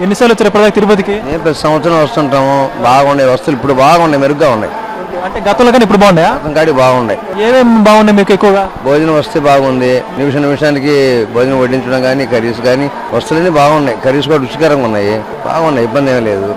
ఎన్నిసార్లు వచ్చారు ఇప్పటిదాకా తిరుపతికి? మేము ప్రతి సంవత్సరం వస్తుంటాము. బాగున్నాయి వస్తువులు ఇప్పుడు బాగున్నాయి మెరుగ్గా ఉన్నాయి. అంటే గతంలో కానీ ఇప్పుడు బాగున్నాయా? కాడి బాగున్నాయి. ఏమేమి బాగున్నాయి మీకు ఎక్కువగా? భోజనం వస్తే బాగుంది. నిమిషం నిమిషానికి భోజనం వడ్డించడం కానీ కర్రీస్ కానీ వస్తువులన్నీ బాగున్నాయి. కర్రీస్ కూడా రుచికరంగా ఉన్నాయి. బాగున్నాయి. ఇబ్బంది ఏమీ లేదు.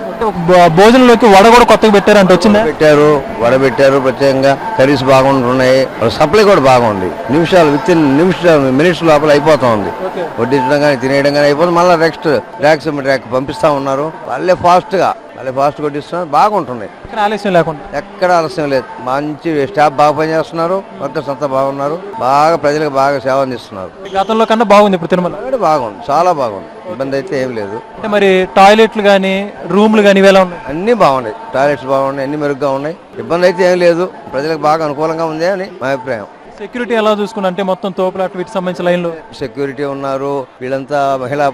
భోజనంలోకి వడ కూడా కొత్తగా పెట్టారంట వచ్చిందా? పెట్టారు. వడబెట్టారు ప్రత్యేకంగా. కర్రీస్ బాగుంటున్నాయి. సప్లై కూడా బాగుంది. నిమిషాలు విత్ ఇన్ నిమిషాలు మినిట్స్ లోపల అయిపోతా ఉంది. వడ్డించడం కానీ తినేయడం కానీ అయిపోతుంది. మళ్ళీ నెక్స్ట్ ర్యాక్స్ ర్యాక్ పంపిస్తా ఉన్నారు. వాళ్ళే ఫాస్ట్ గా వాళ్ళే ఫాస్ట్ కొట్టిస్తున్నారు బాగుంటున్నాయి ఇక్కడ ఆలస్యం లేకుండా? ఎక్కడ ఆలస్యం లేదు. మంచి స్టాఫ్ బాగా పనిచేస్తున్నారు వర్కర్స్ అంతా బాగున్నారు బాగా ప్రజలకు బాగా సేవ అందిస్తున్నారు. గతంలో కన్నా బాగుంది ఇప్పుడు తిరుమల? బాగుంది చాలా బాగుంది. ఇబ్బంది అయితే ఏం లేదు. అంటే మరి టాయిలెట్లు కానీ రూమ్లు కానీ ఇవి ఎలా ఉన్నాయి? అన్నీ బాగున్నాయి. టాయిలెట్స్ బాగున్నాయి అన్ని మెరుగ్గా ఉన్నాయి. ఇబ్బంది అయితే ఏం లేదు. ప్రజలకు బాగా అనుకూలంగా ఉంది అని మా అభిప్రాయం. సెక్యూరిటీ ఎలా చూసుకున్నా అంటే మొత్తం తోపులాట వీటికి సంబంధించిన లైన్లు? సెక్యూరిటీ ఉన్నారు. వీళ్ళంతా మహిళా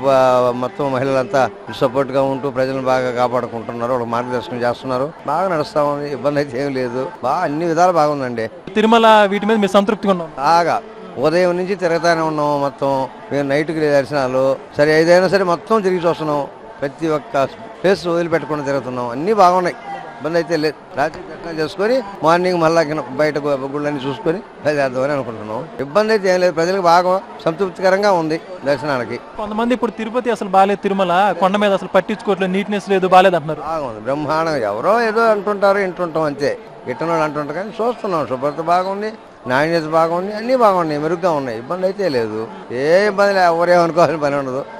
మొత్తం మహిళలంతా సపోర్ట్గా ఉంటూ ప్రజలను బాగా కాపాడుకుంటున్నారు. వాళ్ళకి మార్గదర్శనం చేస్తున్నారు. బాగా నడుస్తా ఉంది. ఇబ్బంది అయితే ఏం లేదు. బాగా అన్ని విధాలు బాగుందండి. తిరుమల వీటి మీద మీరు సంతృప్తిగా ఉన్నాం? బాగా. ఉదయం నుంచి తిరుగుతానే ఉన్నాం మొత్తం. మేము నైట్కి దర్శనాలు. సరే ఏదైనా సరే మొత్తం తిరిగి చూస్తున్నాం. ప్రతి ఒక్క ప్లేస్ వదిలిపెట్టకుండా తిరుగుతున్నాం. అన్నీ బాగున్నాయి. ఇబ్బంది అయితే లేదు. రాత్రి దర్శనం చేసుకొని మార్నింగ్ మళ్ళా బయట గుళ్ళని చూసుకొని బయలుదేరదామని అనుకుంటున్నాం ఇబ్బంది అయితే ఏం లేదు. ప్రజలకు బాగా సంతృప్తికరంగా ఉంది దర్శనానికి. కొంతమంది ఇప్పుడు తిరుపతి అసలు బాగాలేదు తిరుమల కొండ మీద అసలు పట్టించుకోవట్లేదు నీట్నెస్ లేదు బాగాలేదు అంటున్నారు బాగుంది బ్రహ్మాండం ఎవరో ఏదో అంటుంటారు వింటుంటాం అంతే. గిట్టనోళ్ళు అంటుంటారు కానీ చూస్తున్నాం. శుభ్రత బాగుంది నాణ్యత బాగుంది అన్నీ బాగున్నాయి మెరుగ్గా ఉన్నాయి. ఇబ్బంది అయితే లేదు. ఏ ఇబ్బంది లేదు ఎవరేమనుకోవాలని పని ఉండదు.